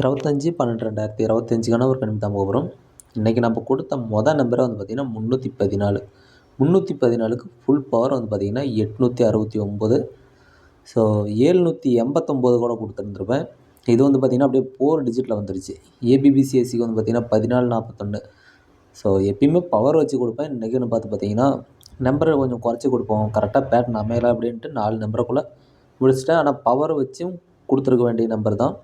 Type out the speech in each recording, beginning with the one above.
இருபத்தஞ்சி பன்னெண்டு ரெண்டாயிரத்தி இருபத்தஞ்சிக்கான ஒரு கணிப்பு தான் போகிறோம் இன்றைக்கி நம்ம கொடுத்த மொதல் நம்பரை வந்து பார்த்திங்கன்னா முந்நூற்றி பதினாலு. முந்நூற்றி பதினாலுக்கு ஃபுல் பவர் வந்து பார்த்திங்கன்னா எட்நூற்றி அறுபத்தி ஒம்பது ஸோ ஏழ்நூற்றி எண்பத்தொம்போது கூட கொடுத்துருந்துருப்பேன். இது வந்து பார்த்திங்கன்னா அப்படியே ஃபோர் டிஜிட்டில் வந்துருச்சு. ஏபிபிசிஎஸ்சிக்கு வந்து பார்த்திங்கன்னா பதினாலு நாற்பத்தொன்று ஸோ எப்பயுமே பவர் வச்சு கொடுப்பேன். இன்றைக்கின்னு பார்த்து பார்த்தீங்கன்னா நம்பரை கொஞ்சம் குறைச்சி கொடுப்போம். கரெக்டாக பேட்டர்ன் அமையலை அப்படின்ட்டு நாலு நம்பருக்குள்ளே முடிச்சுட்டேன். ஆனால் பவர் வச்சும் கொடுத்துருக்க வேண்டிய நம்பர் தான்.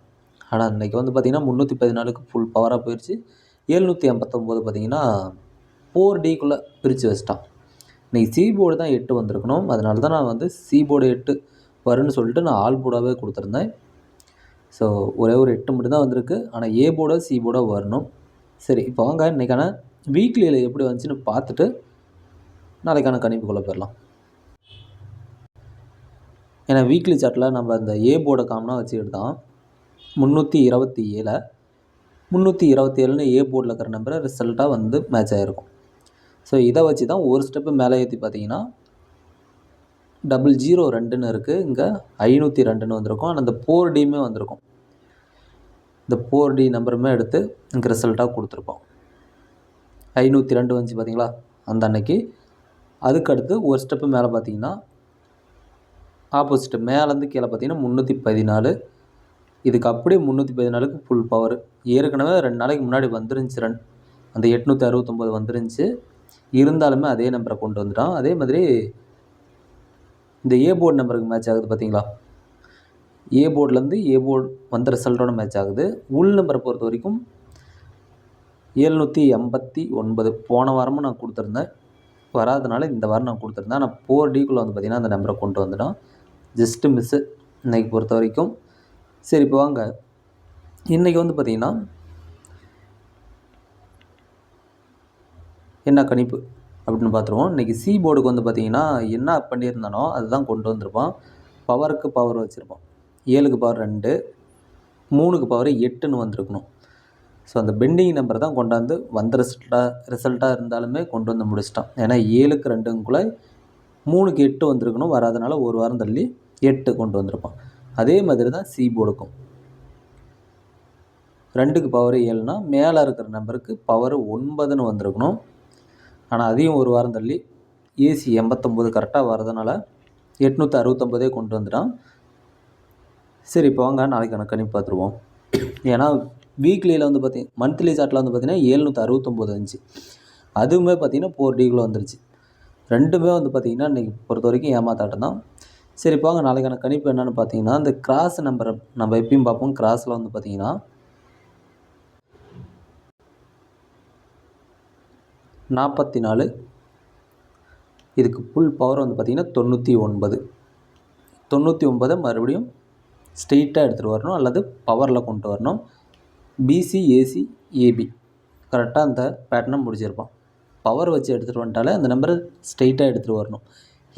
ஆனால் இன்றைக்கி வந்து பார்த்திங்கன்னா முந்நூற்றி பதினாலுக்கு ஃபுல் பவராக போயிடுச்சு ஏழ்நூற்றி எண்பத்தொம்போது பார்த்திங்கன்னா ஃபோர் டிக்குள்ளே பிரித்து வச்சிட்டான். இன்றைக்கி சி போர்டு தான் எட்டு வந்திருக்கணும். அதனால தான் நான் வந்து சி போர்டு எட்டு வரும்னு சொல்லிட்டு நான் ஆல் போர்டாகவே கொடுத்துருந்தேன். ஸோ ஒரே ஒரு எட்டு மட்டும்தான் வந்திருக்கு. ஆனால் ஏ போர்டோ சி போர்டோ வரணும். சரி இப்போ வாங்க. இன்றைக்கான வீக்லியில் எப்படி வந்துச்சுன்னு பார்த்துட்டு நாளைக்கான கணிப்புக்குள்ளே போயிடலாம். ஏன்னா வீக்லி சார்ட்டில் நம்ம அந்த ஏ போர்டை காமனாக வச்சுக்கிட்டு தான் முந்நூற்றி இருபத்தி ஏழை முந்நூற்றி இருபத்தி ஏழுன்னு ஏ போர்டில் இருக்கிற நம்பரை ரிசல்ட்டாக வந்து மேட்ச் ஆகிருக்கும் ஸோ இதை வச்சு தான் ஒரு ஸ்டெப்பு மேலே ஏற்றி பார்த்தீங்கன்னா டபுள் ஜீரோ ரெண்டுன்னு இருக்குது இங்கே ஐநூற்றி ரெண்டுன்னு வந்திருக்கும். ஆனால் அந்த ஃபோர் டியுமே வந்திருக்கும். இந்த ஃபோர் டி நம்பருமே எடுத்து இங்கே ரிசல்ட்டாக கொடுத்துருப்போம். ஐநூற்றி ரெண்டு வந்துச்சு பார்த்தீங்களா? அந்த அன்னைக்கு. அதுக்கடுத்து ஒரு ஸ்டெப்பு மேலே பார்த்தீங்கன்னா ஆப்போசிட்டு மேலேருந்து கீழே பார்த்தீங்கன்னா முந்நூற்றி பதினாலு இதுக்கு அப்படியே முந்நூற்றி பதினாலுக்கு ஃபுல் பவர் ஏற்கனவே ரெண்டு நாளைக்கு முன்னாடி வந்துருந்துச்சு ரன் அந்த எட்நூற்றி அறுபத்தொம்போது வந்துருந்துச்சு. இருந்தாலுமே அதே நம்பரை கொண்டு வந்துட்டான். அதே மாதிரி இந்த ஏ போர்டு நம்பருக்கு மேட்ச் ஆகுது பார்த்தீங்களா ஏ போர்ட்லேருந்து ஏ போர்டு வந்த ரிசல்ட்டோட மேட்ச் ஆகுது. உள் நம்பரை பொறுத்த வரைக்கும் ஏழ்நூற்றி எண்பத்தி ஒன்பது. போன வாரமும் நான் கொடுத்துருந்தேன். வராதனால இந்த வாரம் நான் கொடுத்துருந்தேன். ஆனால் ஃபோர் டிக்குள்ளே வந்து பார்த்திங்கன்னா அந்த நம்பரை கொண்டு வந்துட்டோம் ஜஸ்ட்டு மிஸ்ஸு இன்றைக்கி பொறுத்த வரைக்கும் சரி இப்போ வாங்க. இன்றைக்கி வந்து பார்த்திங்கன்னா என்ன கணிப்பு அப்படின்னு பார்த்துருவோம் இன்றைக்கி சி போர்டுக்கு வந்து பார்த்திங்கன்னா என்ன பண்ணியிருந்தானோ அதுதான் கொண்டு வந்திருப்பான். பவருக்கு பவர் வச்சுருப்பான். ஏழுக்கு பவர் ரெண்டு மூணுக்கு பவர் எட்டுன்னு வந்திருக்கணும். ஸோ அந்த பெண்டிங் நம்பர் தான் கொண்டாந்து வந்த ரிசல்ட்டாக ரிசல்ட்டாக இருந்தாலுமே கொண்டு வந்து முடிச்சிட்டான். ஏன்னா ஏழுக்கு ரெண்டுங்குள்ளே மூணுக்கு எட்டு வந்திருக்கணும். வராதனால ஒரு வாரம் தள்ளி எட்டு கொண்டு வந்திருப்பான். அதே மாதிரி தான் சி போர்டுக்கும் ரெண்டுக்கு பவர் ஏழுனா மேலே இருக்கிற நம்பருக்கு பவர் ஒன்பதுன்னு வந்திருக்கணும். ஆனால் அதையும் ஒரு வாரம் தள்ளி ஏசி எண்பத்தொம்போது கரெக்டாக வரதுனால எட்நூற்றி அறுபத்தொம்போதே கொண்டு வந்துட்டான். சரி இப்போ வாங்க. நாளைக்கான கணிப்பு பார்த்துருவோம். ஏன்னா வீக்லியில் வந்து பார்த்திங்க மந்த்லி சார்ட்டில் வந்து பார்த்திங்கன்னா ஏழ்நூற்றி அறுபத்தொம்போது இருந்துச்சு. அதுவுமே பார்த்திங்கன்னா ஃபோர் டிக்குள்ளே வந்துருச்சு. ரெண்டுமே வந்து பார்த்திங்கன்னா இன்றைக்கி பொறுத்த வரைக்கும் ஏமாத்தாட்டம் தான். சரி போங்க. நாளைக்கான கணிப்பு என்னென்னு பார்த்தீங்கன்னா இந்த கிராஸ் நம்பரை நம்ம எப்பயும் பார்ப்போம். கிராஸில் வந்து பார்த்தீங்கன்னா நாற்பத்தி நாலு இதுக்கு ஃபுல் பவர் வந்து பார்த்திங்கன்னா தொண்ணூற்றி ஒன்பது. தொண்ணூற்றி ஒன்பதை மறுபடியும் ஸ்ட்ரெயிட்டாக எடுத்துகிட்டு வரணும். அல்லது பவரில் கொண்டு வரணும். பிசி ஏசி ஏபி கரெக்டாக அந்த பேட்டர்னை முடிச்சிருப்பான் பவர் வச்சு எடுத்துகிட்டு வந்துட்டாலே அந்த நம்பரை ஸ்ட்ரெயிட்டாக எடுத்துகிட்டு வரணும்.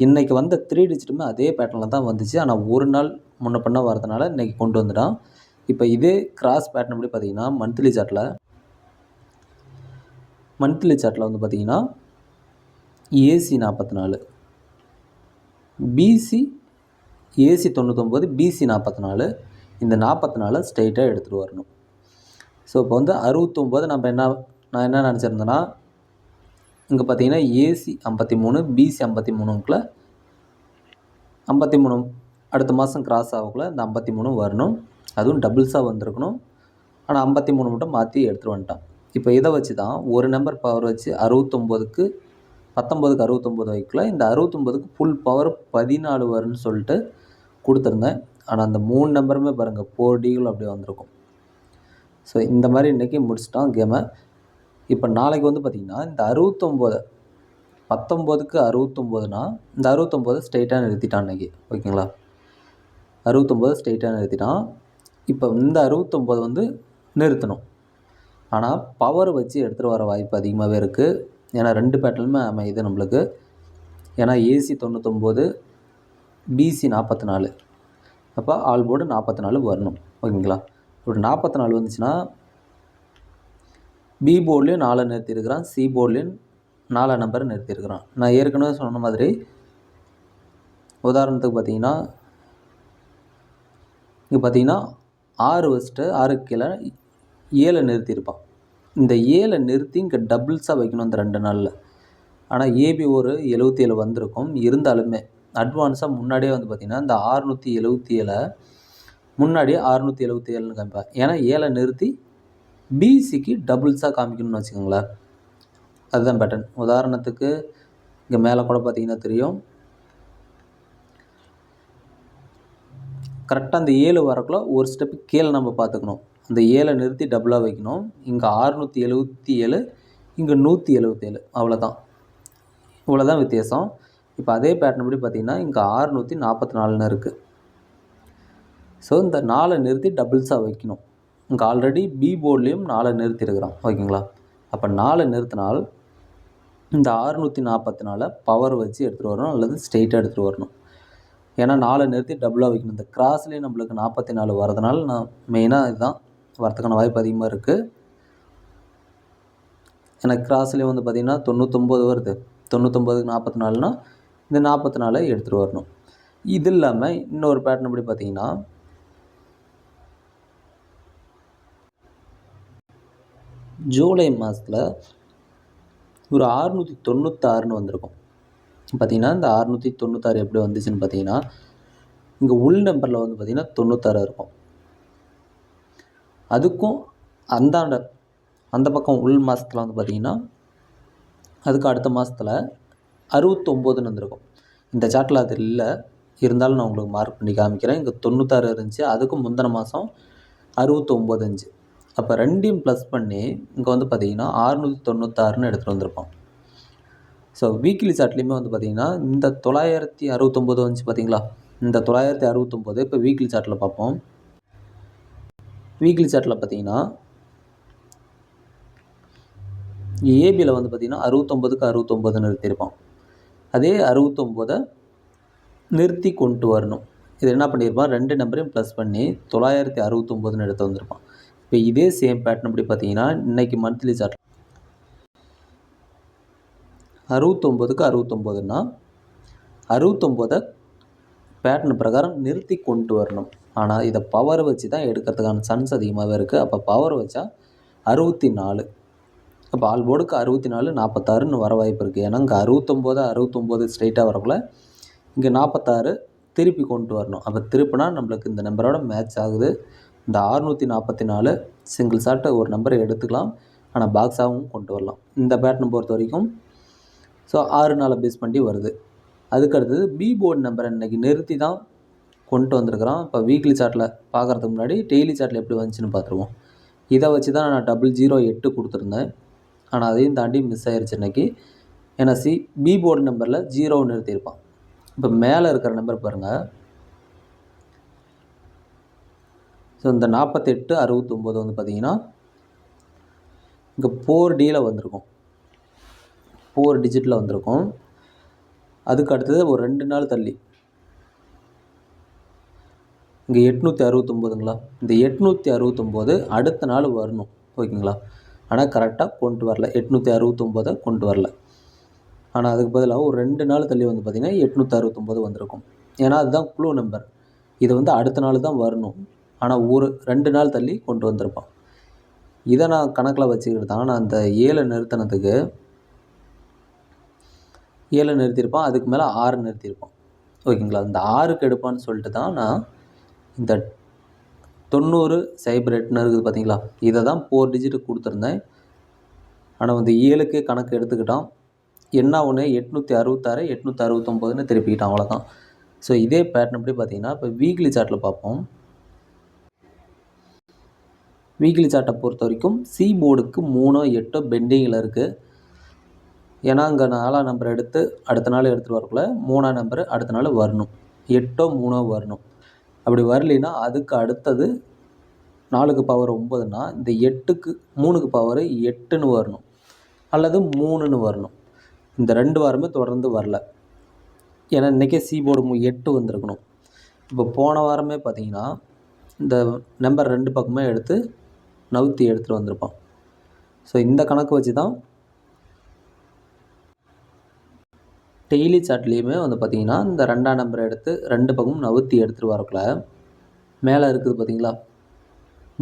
இன்றைக்கி வந்த த்ரீ டிஜிட்டுமே அதே பேட்டர்னில் தான் வந்துச்சு. ஆனால் ஒரு நாள் முன்ன பண்ண வரதுனால இன்றைக்கி கொண்டு வந்துட்டான். இப்போ இதே கிராஸ் பேட்டர்ன் படி பார்த்தீங்கன்னா மந்த்லி சார்ட்டில் மந்த்லி சார்ட்டில் வந்து பார்த்தீங்கன்னா ஏசி நாற்பத்தி நாலு பிசி ஏசி தொண்ணூத்தொம்பது பிசி நாற்பத்தி நாலு இந்த நாற்பத்தி நாலு ஸ்ட்ரைட்டாக எடுத்துகிட்டு வரணும். ஸோ இப்போ வந்து அறுபத்தொம்போது நம்ம என்ன நான் என்ன நினச்சிருந்தேன்னா இங்கே பார்த்தீங்கன்னா ஏசி ஐம்பத்தி மூணு பிசி ஐம்பத்தி மூணுக்குள்ளே ஐம்பத்தி மூணு அடுத்த மாதம் கிராஸ் ஆகக்குள்ள இந்த ஐம்பத்தி மூணு வரணும். அதுவும் டபுள்ஸாக வந்திருக்கணும். ஆனால் ஐம்பத்தி மூணு மட்டும் மாற்றி எடுத்துகிட்டு வந்துட்டான். இப்போ இதை வச்சு தான் ஒரு நம்பர் பவர் வச்சு அறுபத்தொம்போதுக்கு பத்தொம்போதுக்கு அறுபத்தொம்போது வைக்கல. இந்த அறுபத்தொம்போதுக்கு ஃபுல் பவர் பதினாலு வரும்னு சொல்லிட்டு கொடுத்துருந்தேன். ஆனால் அந்த மூணு நம்பருமே பாருங்கள் ஃபோர் டிகள் அப்படியே வந்திருக்கும். ஸோ இந்த மாதிரி இன்றைக்கி முடிச்சிட்டான் கேமை இப்போ நாளைக்கு வந்து பார்த்திங்கன்னா இந்த அறுபத்தொம்போது பத்தொம்போதுக்கு அறுபத்தொம்போதுனா இந்த அறுபத்தொம்போது ஸ்ட்ரெயிட்டாக நிறுத்திட்டான் இன்றைக்கி ஓகேங்களா? அறுபத்தொம்போது ஸ்ட்ரைட்டாக நிறுத்திட்டான். இப்போ இந்த அறுபத்தொம்போது வந்து நிறுத்தணும். ஆனால் பவர் வச்சு எடுத்துகிட்டு வர வாய்ப்பு அதிகமாகவே இருக்குது ஏன்னா ரெண்டு பேட்டலுமே அமையுது நம்மளுக்கு. ஏன்னா ஏசி தொண்ணூத்தொம்போது பிசி நாற்பத்தி நாலு அப்போ ஆல் போர்டு நாற்பத்தி நாலு வரணும். ஓகேங்களா? ஒரு நாற்பத்தி நாலு வந்துச்சுன்னா பி போர்ட்லேயும் நாலு நிறுத்தியிருக்கிறான் சி போர்ட்லேயும் நாலா நம்பரை நிறுத்தியிருக்கிறான். நான் ஏற்கனவே சொன்ன மாதிரி உதாரணத்துக்கு பார்த்தீங்கன்னா இங்கே பார்த்தீங்கன்னா ஆறு வச்சுட்டு ஆறுக்கு கீழே ஏழை நிறுத்தியிருப்பான். இந்த ஏழை நிறுத்தி இங்கே டபுள்ஸாக வைக்கணும் இந்த ரெண்டு நாளில். ஆனால் ஏபி ஒரு எழுபத்தி ஏழு வந்திருக்கும். இருந்தாலுமே அட்வான்ஸாக முன்னாடியே வந்து பார்த்திங்கன்னா இந்த ஆறுநூற்றி எழுபத்தி ஏழை முன்னாடியே அறுநூற்றி எழுபத்தி ஏழுன்னு காமிப்பேன். ஏன்னா ஏழை நிறுத்தி பிசிக்கு டபுள்ஸாக காமிக்கணும்னு வச்சுக்கோங்களேன். அதுதான் பேட்டர்ன் உதாரணத்துக்கு இங்கே மேலே கூட பார்த்தீங்கன்னா தெரியும். கரெக்டாக அந்த ஏழு வரக்குள்ள ஒரு ஸ்டெப்பு கீழே நம்ம பார்த்துக்கணும். அந்த ஏழை நிறுத்தி டபுளாக வைக்கணும். இங்கே ஆறுநூற்றி எழுபத்தி ஏழு இங்கே நூற்றி எழுபத்தேழு அவ்வளோதான் இவ்வளோதான் வித்தியாசம். இப்போ அதே பேட்டர்ன் படி பார்த்திங்கன்னா இங்கே ஆறுநூற்றி நாற்பத்தி நாலுன்னு இருக்குது ஸோ இந்த நாலை நிறுத்தி டபுள்ஸாக வைக்கணும். இங்கே ஆல்ரெடி பி போர்ட்லேயும் நாலை நிறுத்தியிருக்கிறான் ஓகேங்களா? அப்போ நாலை நிறுத்தினால் இந்த ஆறுநூற்றி நாற்பத்தி நாலை பவர் வச்சு எடுத்துகிட்டு வரணும் அல்லது ஸ்ட்ரெயிட்டாக எடுத்துகிட்டு வரணும். ஏன்னா நாலை நிறுத்தி டபுளாக வைக்கணும். இந்த கிராஸ்லேயே நம்மளுக்கு நாற்பத்தி நாலு வரதுனால நான் மெயினாக இதுதான். வரத்துக்கான வாய்ப்பு அதிகமாக இருக்குது எனக்கு கிராஸ்லேயே வந்து பார்த்திங்கன்னா தொண்ணூத்தொம்பது வருது. தொண்ணூத்தொம்பதுக்கு நாற்பத்தி நாலுனா இந்த நாற்பத்தி நாலை எடுத்துகிட்டு வரணும். இது இல்லாமல் இன்னொரு பேட்டர்ன் எப்படி பார்த்தீங்கன்னா ஜூலை மாதத்தில் ஒரு ஆறுநூற்றி தொண்ணூத்தாறுன்னு வந்திருக்கும். பார்த்தீங்கன்னா இந்த ஆறுநூற்றி தொண்ணூத்தாறு எப்படி வந்துச்சுன்னு பார்த்தீங்கன்னா இங்கே உள் நம்பரில் வந்து பார்த்திங்கன்னா தொண்ணூத்தாறு இருக்கும். அதுக்கும் அந்தாண்ட அந்த பக்கம் உள் மாதத்தில் வந்து பார்த்திங்கன்னா அதுக்கு அடுத்த மாதத்தில் அறுபத்தொம்போதுன்னு வந்திருக்கும். இந்த சாட்டில் அது இல்லை. இருந்தாலும் நான் உங்களுக்கு மார்க் பண்ணி காமிக்கிறேன். இங்கே தொண்ணூத்தாறு இருந்துச்சு. அதுக்கும் முந்தின மாதம் அறுபத்தொம்போது இருந்துச்சு அப்போ ரெண்டையும் ப்ளஸ் பண்ணி இங்கே வந்து பார்த்திங்கன்னா ஆறுநூற்றி தொண்ணூத்தாறுன்னு எடுத்துகிட்டு வந்திருப்போம் ஸோ வீக்லி சார்ட்லேயுமே வந்து பார்த்திங்கன்னா இந்த தொள்ளாயிரத்தி அறுபத்தொம்போது வந்துச்சு பார்த்தீங்களா இந்த தொள்ளாயிரத்தி அறுபத்தொம்போது இப்போ வீக்லி சார்ட்டில் பார்ப்போம். வீக்லி சார்ட்டில் பார்த்தீங்கன்னா ஏபியில் வந்து பார்த்திங்கன்னா அறுபத்தொம்போதுக்கு அறுபத்தொம்போது நிறுத்தியிருப்பான் அதே அறுபத்தொம்போதை நிறுத்தி கொண்டு வரணும். இது என்ன பண்ணியிருப்பான் ரெண்டு நம்பரையும் ப்ளஸ் பண்ணி தொள்ளாயிரத்தி அறுபத்தொம்போதுன்னு எடுத்து வந்திருப்பான் இப்போ இதே சேம் பேட்டர்ன் அப்படி பார்த்தீங்கன்னா இன்றைக்கி மந்த்லி சார்ட் அறுபத்தொம்போதுக்கு அறுபத்தொம்போதுன்னா அறுபத்தொம்போதை பேட்டர்ன் பிரகாரம் நிறுத்தி கொண்டு வரணும். ஆனால் இதை பவர் வச்சு தான் எடுக்கிறதுக்கான சன்ஸ் அதிகமாகவே இருக்குது அப்போ பவர் வச்சா அறுபத்தி நாலு அப்போ ஆல் போர்டுக்கு அறுபத்தி நாலு நாற்பத்தாறுன்னு வர வாய்ப்பு இருக்குது ஏன்னா இங்கே அறுபத்தொம்போது அறுபத்தொம்போது ஸ்ட்ரைட்டாக வரக்குள்ள இங்கே நாற்பத்தாறு திருப்பி கொண்டு வரணும். அப்போ திருப்பினா நம்மளுக்கு இந்த நம்பரோட மேட்ச் ஆகுது. இந்த அறுநூற்றி நாற்பத்தி நாலு சிங்கிள் ஷாட்டை ஒரு நம்பரை எடுத்துக்கலாம். ஆனால் பாக்ஸாகவும் கொண்டு வரலாம். இந்த பேட்டர்னை பொறுத்த வரைக்கும் ஸோ ஆறு நாளை பேஸ் பண்ணி வருது. அதுக்கு அடுத்தது பி போர்டு நம்பரை இன்றைக்கி நிறுத்தி தான் கொண்டு வந்திருக்கிறோம் இப்போ வீக்லி சார்ட்டில் பார்க்குறதுக்கு முன்னாடி டெய்லி சார்ட்டில் எப்படி வந்துச்சுன்னு பார்த்துருவோம். இதை வச்சு தான் நான் டபுள் ஜீரோ எட்டு கொடுத்துருந்தேன். ஆனால் அதையும் தாண்டி மிஸ் ஆயிடுச்சு இன்றைக்கி ஏன்னா சி பி போர்டு நம்பரில் ஜீரோ நிறுத்தியிருப்பான். இப்போ மேலே இருக்கிற நம்பர் பாருங்கள் ஸோ இந்த நாற்பத்தெட்டு அறுபத்தொம்போது வந்து பார்த்திங்கன்னா இங்கே ஃபோர் டியில் வந்திருக்கும். ஃபோர் டிஜிட்டில் வந்திருக்கும். அதுக்கு அடுத்தது ஒரு ரெண்டு நாள் தள்ளி. இங்கே எட்நூற்றி அறுபத்தொம்போதுங்களா? இந்த எட்நூற்றி அறுபத்தொம்போது அடுத்த நாள் வரணும். ஓகேங்களா? ஆனால் கரெக்டாக கொண்டு வரல. எட்நூற்றி அறுபத்தொம்போதை கொண்டு வரல. ஆனால் அதுக்கு பதிலாக ஒரு ரெண்டு நாள் தள்ளி வந்து பார்த்திங்கன்னா எட்நூற்றி அறுபத்தொம்போது வந்திருக்கும். ஏன்னா அதுதான் குழு நம்பர் இது வந்து அடுத்த நாள் தான் வரணும். ஆனால் ஒரு ரெண்டு நாள் தள்ளி கொண்டு வந்திருப்பான். இதை நான் கணக்கில் வச்சுக்கிட்டு தான் நான் அந்த ஏழை நிறுத்தினதுக்கு ஏழை நிறுத்தியிருப்பான் அதுக்கு மேலே ஆறு நிறுத்தியிருப்பான். ஓகேங்களா? இந்த ஆறுக்கு எடுப்பான்னு சொல்லிட்டு தான் நான் இந்த தொண்ணூறு சைபர் எட்டுன்னு இருக்குது பார்த்தீங்களா? இதை தான் ஃபோர் டிஜிட்டு கொடுத்துருந்தேன். ஆனால் வந்து ஏழுக்கே கணக்கு எடுத்துக்கிட்டான். என்ன ஒன்று எட்நூற்றி அறுபத்தாறு எட்நூற்றி அறுபத்தொம்போதுன்னு திருப்பிக்கிட்டான். அவ்வளோதான் ஸோ இதே பேட்டர்ன் எப்படி பார்த்தீங்கன்னா இப்போ வீக்லி சார்ட்டில் பார்ப்போம். வீக்லி சார்ட்டை பொறுத்த வரைக்கும் சி போர்டுக்கு மூணோ எட்டோ பெண்டிங்கில் இருக்குது ஏன்னா அங்கே நாலாம் நம்பர் எடுத்து அடுத்த நாள் எடுத்துகிட்டு வரக்குள்ள மூணாம் நம்பரு அடுத்த நாள் வரணும். எட்டோ மூணோ வரணும். அப்படி வரலைன்னா அதுக்கு அடுத்தது நாலுக்கு பவர் ஒம்பதுன்னா இந்த எட்டுக்கு மூணுக்கு பவர் எட்டுன்னு வரணும். அல்லது மூணுன்னு வரணும். இந்த ரெண்டு வாரமே தொடர்ந்து வரல. ஏன்னா இன்றைக்கே சி போர்டு எட்டு வந்திருக்கணும். இப்போ போன வாரமே பார்த்தீங்கன்னா இந்த நம்பர் ரெண்டு பக்கமே எடுத்து நவுத்தி எடுத்துகிட்டு வந்திருப்பான். ஸோ இந்த கணக்கு வச்சு தான் டெய்லி சார்ட்லேயுமே வந்து பார்த்திங்கன்னா இந்த ரெண்டாம் நம்பரை எடுத்து ரெண்டு பக்கமும் நவுத்தி எடுத்துகிட்டு வரக்குள்ள மேலே இருக்குது பார்த்திங்களா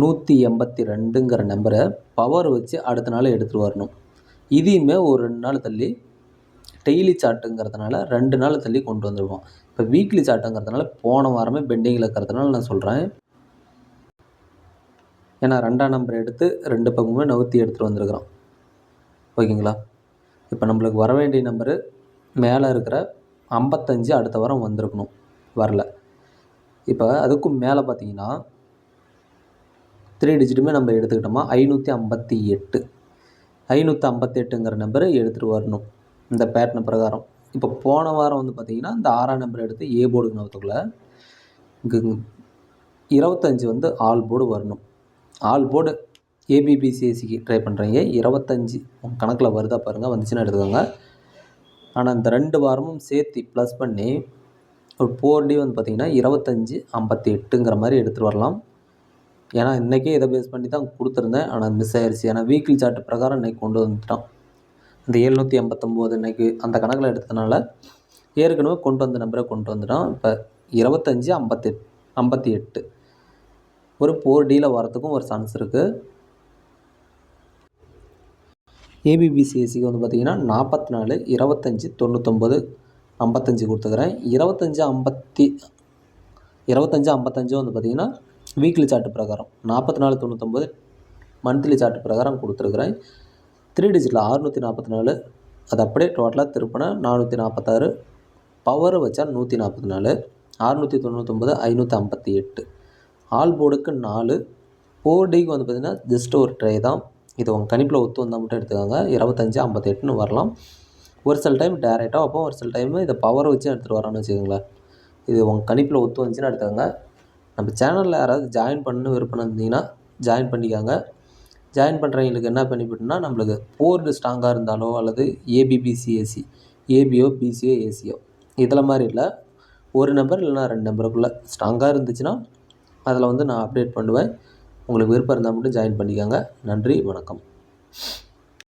நூற்றி எண்பத்தி ரெண்டுங்கிற நம்பரை பவர் வச்சு அடுத்த நாள் எடுத்துகிட்டு வரணும். இதையுமே ஒரு ரெண்டு நாள் தள்ளி டெய்லி சார்ட்டுங்கிறதுனால ரெண்டு நாள் தள்ளி கொண்டு வந்துடுவோம் இப்போ வீக்லி சார்ட்டுங்கிறதுனால போன வாரமே பெண்டிங்கில் இருக்கிறதுனால நான் சொல்கிறேன் ஏன்னா ரெண்டாம் நம்பர் எடுத்து ரெண்டு பக்கமுமே நவுத்தி எடுத்துகிட்டு வந்திருக்கிறோம். ஓகேங்களா? இப்போ நம்மளுக்கு வர வேண்டிய நம்பரு மேலே இருக்கிற ஐம்பத்தஞ்சு அடுத்த வாரம் வந்திருக்கணும். வரல. இப்போ அதுக்கும் மேலே பார்த்தீங்கன்னா த்ரீ டிஜிட்டுமே நம்ம எடுத்துக்கிட்டோமா? ஐநூற்றி ஐம்பத்தி எட்டு. ஐநூற்றி ஐம்பத்தெட்டுங்கிற நம்பர் எடுத்துகிட்டு வரணும். இந்த பேட்டர்ன் பிரகாரம். இப்போ போன வாரம் வந்து பார்த்திங்கன்னா இந்த ஆறாம் நம்பர் எடுத்து ஏ போர்டுக்கு நகத்துக்குள்ள இங்கே இருபத்தஞ்சி வந்து ஆல் போர்டு வரணும். ஆல் போர்டு ஏபிபிசிஎஸ்சிக்கு ட்ரை பண்ணுறீங்க இருபத்தஞ்சி கணக்கில் வருதா பாருங்கள் வந்துச்சுன்னா எடுத்துக்கோங்க. ஆனால் இந்த ரெண்டு வாரமும் சேர்த்து ப்ளஸ் பண்ணி ஒரு ஃபோர் டி வந்து பார்த்திங்கன்னா இருபத்தஞ்சி ஐம்பத்தி எட்டுங்கிற மாதிரி எடுத்துகிட்டு வரலாம். ஏன்னா இன்றைக்கே இதை பேஸ் பண்ணி தான் கொடுத்துருந்தேன். ஆனால் மிஸ் ஆயிடுச்சு ஏன்னா வீக்லி சார்ட் பிரகாரம் இன்றைக்கி கொண்டு வந்துட்டான். இந்த எழுநூற்றி எண்பத்தொம்போது இன்றைக்கி அந்த கணக்கில் எடுத்ததுனால ஏற்கனவே கொண்டு வந்த நம்பரை கொண்டு வந்துட்டோம் இப்போ இருபத்தஞ்சி ஐம்பத்தெட் ஐம்பத்தி எட்டு ஒரு ஃபோர் டியில் வரத்துக்கும் ஒரு சான்ஸ் இருக்குது ஏபிபிசிஎஸ்சிக்கு வந்து பார்த்திங்கன்னா நாற்பத்தி நாலு இருபத்தஞ்சி தொண்ணூத்தொம்பது ஐம்பத்தஞ்சு கொடுத்துக்கிறேன் இருபத்தஞ்சி ஐம்பத்தி இருபத்தஞ்சி ஐம்பத்தஞ்சு வந்து பார்த்திங்கன்னா வீக்லி சார்ட்டு பிரகாரம் நாற்பத்தி நாலு தொண்ணூத்தொம்பது மந்த்லி சார்ட்டு பிரகாரம் கொடுத்துருக்குறேன். த்ரீ டிஜிட்டில் அறுநூற்றி நாற்பத்தி நாலு அது அப்படியே டோட்டலாக திருப்பினா நானூற்றி நாற்பத்தாறு பவர் வச்சா நூற்றி நாற்பத்தி நாலு அறுநூற்றி தொண்ணூத்தொம்பது ஐநூற்றி ஐம்பத்தி எட்டு. ஆல் போர்டுக்கு நாலு. ஃபோர் டேக்கு வந்து பார்த்திங்கன்னா ஜஸ்ட் ஒரு ட்ரை தான். இது உங்கள் கணிப்பில் ஒத்து வந்தால் மட்டும் எடுத்துக்கோங்க. இருபத்தஞ்சி ஐம்பத்தெட்டுன்னு வரலாம். ஒரு சில டைம் டேரெக்டாக வைப்போம். ஒரு சில டைமு இதை பவரை வச்சு எடுத்துகிட்டு வரோன்னு வச்சுக்கோங்களேன். இது உங்கள் கணிப்பில் ஒத்து வந்துச்சுன்னா எடுத்துக்கோங்க. நம்ம சேனலில் யாராவது ஜாயின் பண்ண விருப்பம் இருந்தீங்கன்னா ஜாயின் பண்ணிக்காங்க. ஜாயின் பண்ணுறவங்களுக்கு என்ன பெனிஃபிட்னா நம்மளுக்கு போர்டு ஸ்ட்ராங்காக இருந்தாலோ அல்லது ஏபிபிசிஎஸ்சி ஏபிஓ பிசிஓ ஏசிஓ இதில் மாதிரி இல்லை. ஒரு நம்பர் இல்லைனா ரெண்டு நம்பருக்குள்ளே ஸ்ட்ராங்காக இருந்துச்சுன்னா அதில் வந்து நான் அப்டேட் பண்ணுவேன். உங்களுக்கு விருப்பம் இருந்தால் மட்டும் ஜாயின் பண்ணிக்கோங்க. நன்றி வணக்கம்.